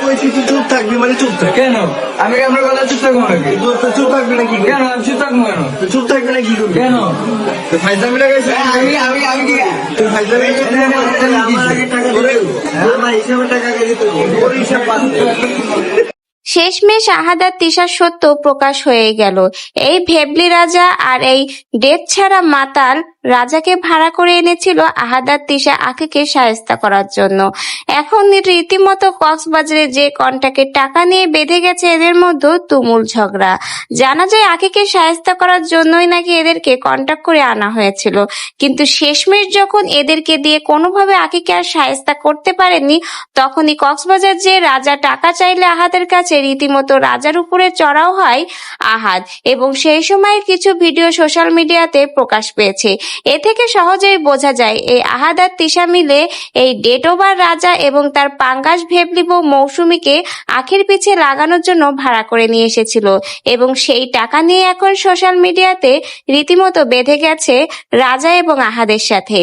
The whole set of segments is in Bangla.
কইছি তুই চুপ থাকবি? মানে চুপ থাক। কেন? আমি কি কথা চুপ থাকব নাকি? চুপ থাকবি না কেন? আমি চুপ থাকব কেন? চুপ থাকবি না কি করবি? কেন? তুই ফাইজলামি আমি আমি আমি কি তুই ফাইজলামি আমার আগে টাকা দিতে হবে। আমার হিসাবে টাকা আগে দিতে হবে। হিসাব বাদ শেষমেশ আহাদার তিশার সত্য প্রকাশ হয়ে গেল। এই ভেবলি রাজা আর এই ডেট ছাড়া মাতাল রাজাকে ভাড়া করে এনেছিল আহাদার তিশা আখিকে সায়স্তা করার জন্য। এখন রীতিমতো কক্সবাজারে যে কন্টাকে টাকা নিয়ে বেঁধে গেছে এদের মধ্যে তুমুল ঝগড়া। জানা যায় আখিকে সায়স্তা করার জন্যই নাকি এদেরকে কন্টাক্ট করে আনা হয়েছিল। কিন্তু শেষমেশ যখন এদেরকে দিয়ে কোনোভাবে আখিকে আর সায়স্তা করতে পারেনি তখনই কক্সবাজার যে রাজা টাকা চাইলে আহাদের কাছে রীতিমতো রাজার উপরে চড়াও হয় আহাদ এবং সেই সময়ের কিছু ভিডিও সোশ্যাল মিডিয়াতে প্রকাশ পেয়েছে। এ থেকে সহজেই বোঝা যায়, এই আহাদ আর তিশা মিলে এই ডেট ডেটোবার রাজা এবং তার পাঙ্গাস ভেবলি বউ মৌসুমীকে আখের পিছে লাগানোর জন্য ভাড়া করে নিয়ে এসেছিল এবং সেই টাকা নিয়ে এখন সোশ্যাল মিডিয়াতে রীতিমতো বেঁধে গেছে রাজা এবং আহাদের সাথে।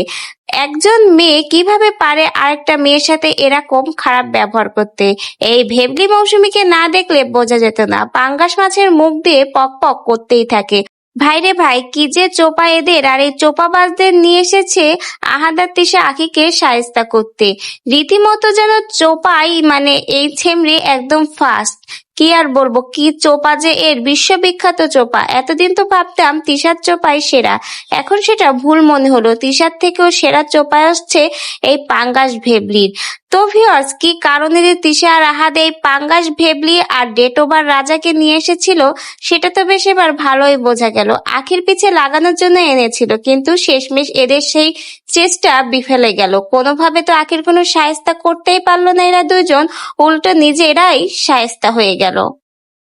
একজন মেয়ে কীভাবে পারে আরেকটা মেয়ের সাথে এরকম খারাপ ব্যবহার করতে? এই ভেবলি মৌসুমীকে না দেখলে বোঝা যেত না। পাঙ্গাস মাছের মুখ দিয়ে পক পক করতেই থাকে। ভাইরে ভাই, কি যে চোপা এদের, আর এই চোপাবাজদের নিয়ে এসেছে আহাদার তিশা আখিকে সায়স্তা করতে। রীতিমতো যেন চোপাই মানে এই ছেমড়ি একদম ফাস্ট কি আর বলব? কি চোপা যে এর? বিশ্ববিখ্যাত চোপা। এতদিন তো ভাবতাম তিশার চোপাই সেরা। এখন সেটা ভুল মনে হলো। তিশার থেকেও সেরা চোপায় আসছে এই পাঙ্গাস ভেবলির। তো ভিউয়ার্স কি কারণে যে তিশা আর আহাদ এই পাঙ্গাস ভেবলি আর ডেটোবার রাজাকে নিয়ে এসেছিল, সেটা তো বেশ এবার ভালোই বোঝা গেল। আখির পিছে লাগানোর জন্য এনেছিল, কিন্তু শেষমেশ এদের সেই চেষ্টা বিফেলে গেল। কোনোভাবে তো আখির কোনো সায়স্তা করতেই পারল না এরা দুজন। উল্টো নিজেরাই সায়স্তা হয়ে গেল। diálogo